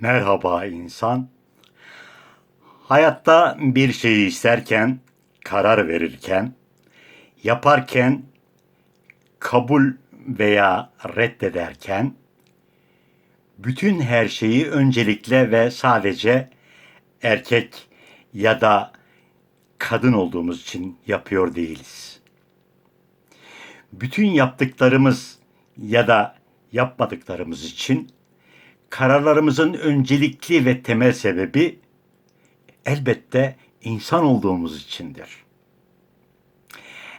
Merhaba insan. Hayatta bir şeyi isterken, karar verirken, yaparken, kabul veya reddederken, bütün her şeyi öncelikle ve sadece erkek ya da kadın olduğumuz için yapıyor değiliz. Bütün yaptıklarımız ya da yapmadıklarımız için kararlarımızın öncelikli ve temel sebebi elbette insan olduğumuz içindir.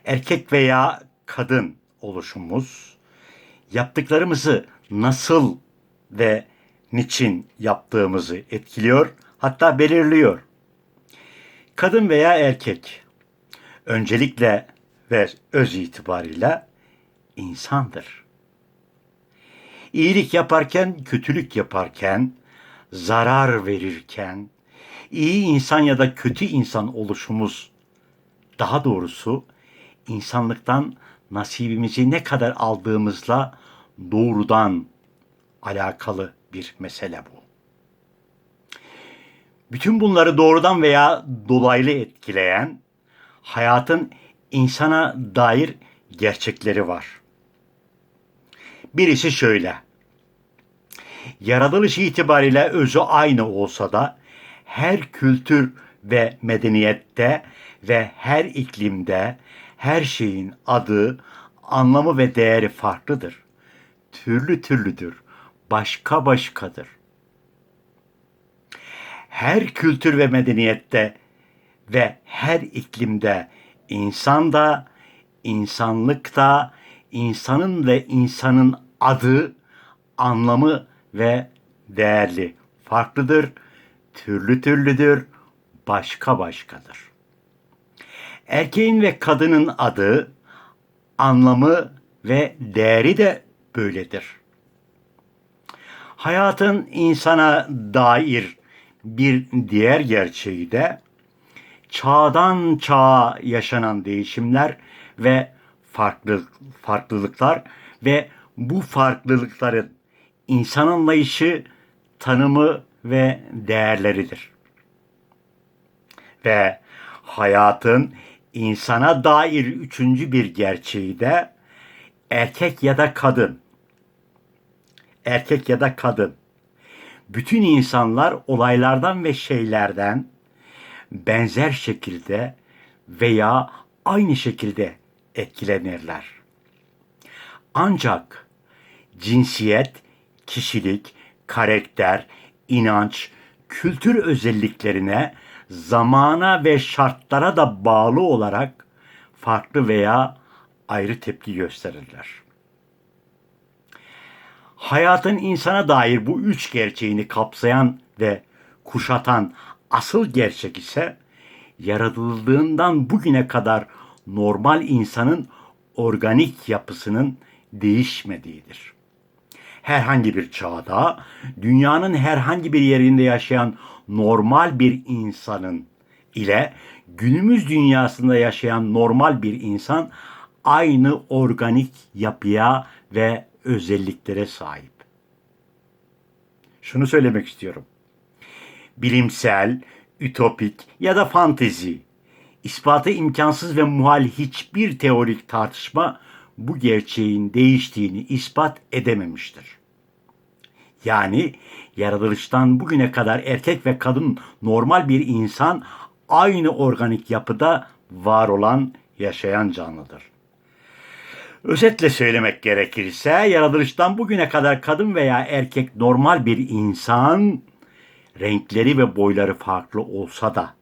Erkek veya kadın oluşumuz yaptıklarımızı nasıl ve niçin yaptığımızı etkiliyor, hatta belirliyor. Kadın veya erkek öncelikle ve öz itibariyle insandır iyilik yaparken, kötülük yaparken, zarar verirken, iyi insan ya da kötü insan oluşumuz, daha doğrusu insanlıktan nasibimizi ne kadar aldığımızla doğrudan alakalı bir mesele bu. Bütün bunları doğrudan veya dolaylı etkileyen hayatın insana dair gerçekleri var. Birisi şöyle. Yaratılış itibariyle özü aynı olsa da her kültür ve medeniyette ve her iklimde her şeyin adı, anlamı ve değeri farklıdır. Türlü türlüdür. Başka başkadır. Her kültür ve medeniyette ve her iklimde insan da, insanlık da, insanın ve insanın adı, anlamı ve değerli farklıdır, türlü türlüdür, başka başkadır. Erkeğin ve kadının adı, anlamı ve değeri de böyledir. Hayatın insana dair bir diğer gerçeği de çağdan çağa yaşanan değişimler ve farklı farklılıklar ve bu farklılıkların insan anlayışı, tanımı ve değerleridir. Ve hayatın insana dair üçüncü bir gerçeği de erkek ya da kadın. Erkek ya da kadın. Bütün insanlar olaylardan ve şeylerden benzer şekilde veya aynı şekilde etkilenirler. Ancak cinsiyet, kişilik, karakter, inanç, kültür özelliklerine, zamana ve şartlara da bağlı olarak farklı veya ayrı tepki gösterirler. Hayatın insana dair bu üç gerçeğini kapsayan ve kuşatan asıl gerçek ise yaratıldığından bugüne kadar normal insanın organik yapısının değişmediğidir. Herhangi bir çağda dünyanın herhangi bir yerinde yaşayan normal bir insanın ile günümüz dünyasında yaşayan normal bir insan aynı organik yapıya ve özelliklere sahip. Şunu söylemek istiyorum. Bilimsel, ütopik ya da fantezi ispatı imkansız ve muhal hiçbir teorik tartışma bu gerçeğin değiştiğini ispat edememiştir. Yani yaratılıştan bugüne kadar erkek ve kadın normal bir insan aynı organik yapıda var olan yaşayan canlıdır. Özetle söylemek gerekirse yaratılıştan bugüne kadar kadın veya erkek normal bir insan renkleri ve boyları farklı olsa da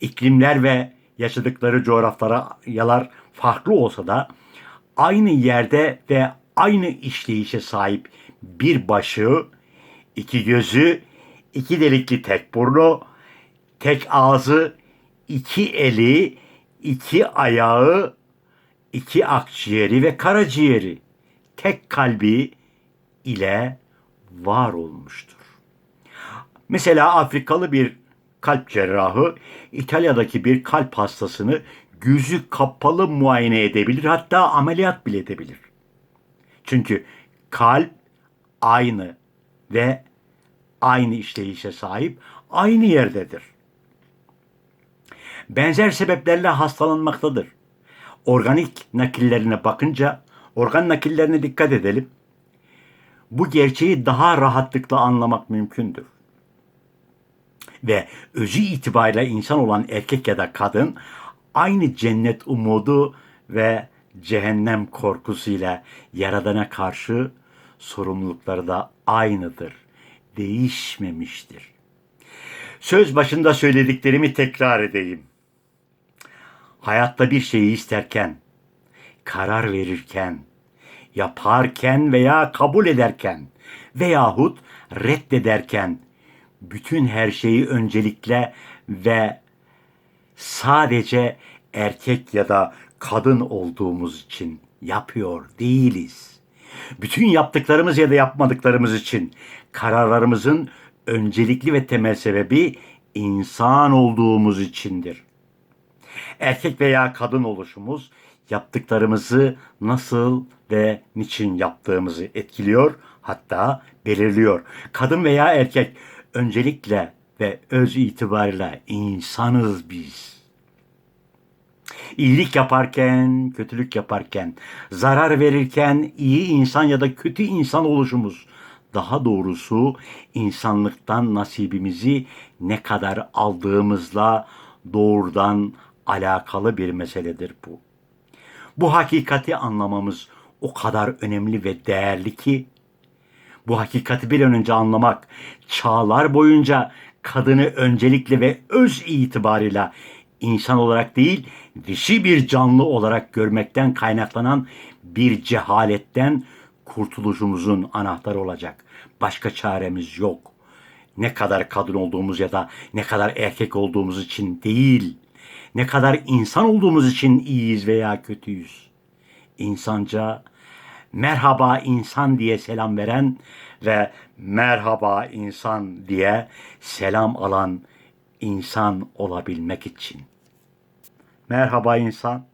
iklimler ve yaşadıkları coğrafyalar farklı olsa da aynı yerde ve aynı işleyişe sahip bir başı, iki gözü, iki delikli tek burnu, tek ağzı, iki eli, iki ayağı, iki akciğeri ve karaciğeri, tek kalbi ile var olmuştur. Mesela Afrikalı bir kalp cerrahı İtalya'daki bir kalp hastasını gözü kapalı muayene edebilir hatta ameliyat bile edebilir. Çünkü kalp aynı ve aynı işleyişe sahip, aynı yerdedir. Benzer sebeplerle hastalanmaktadır. Organik nakillerine bakınca, organ nakillerine dikkat edelim. Bu gerçeği daha rahatlıkla anlamak mümkündür ve özü itibariyle insan olan erkek ya da kadın aynı cennet umudu ve cehennem korkusuyla Yaradan'a karşı sorumlulukları da aynıdır. Değişmemiştir. Söz başında söylediklerimi tekrar edeyim. Hayatta bir şeyi isterken, karar verirken, yaparken veya kabul ederken veyahut reddederken bütün her şeyi öncelikle ve sadece erkek ya da kadın olduğumuz için yapıyor değiliz. Bütün yaptıklarımız ya da yapmadıklarımız için kararlarımızın öncelikli ve temel sebebi insan olduğumuz içindir. Erkek veya kadın oluşumuz yaptıklarımızı nasıl ve niçin yaptığımızı etkiliyor hatta belirliyor. Kadın veya erkek öncelikle ve öz itibariyle insanız biz. İyilik yaparken, kötülük yaparken, zarar verirken iyi insan ya da kötü insan oluşumuz, daha doğrusu insanlıktan nasibimizi ne kadar aldığımızla doğrudan alakalı bir meseledir bu. Bu hakikati anlamamız o kadar önemli ve değerli ki bu hakikati bir an önce anlamak, çağlar boyunca kadını öncelikli ve öz itibarıyla insan olarak değil, dişi bir canlı olarak görmekten kaynaklanan bir cehaletten kurtuluşumuzun anahtarı olacak. Başka çaremiz yok. Ne kadar kadın olduğumuz ya da ne kadar erkek olduğumuz için değil, ne kadar insan olduğumuz için iyiyiz veya kötüyüz. İnsanca merhaba insan diye selam veren ve merhaba insan diye selam alan insan olabilmek için. Merhaba insan.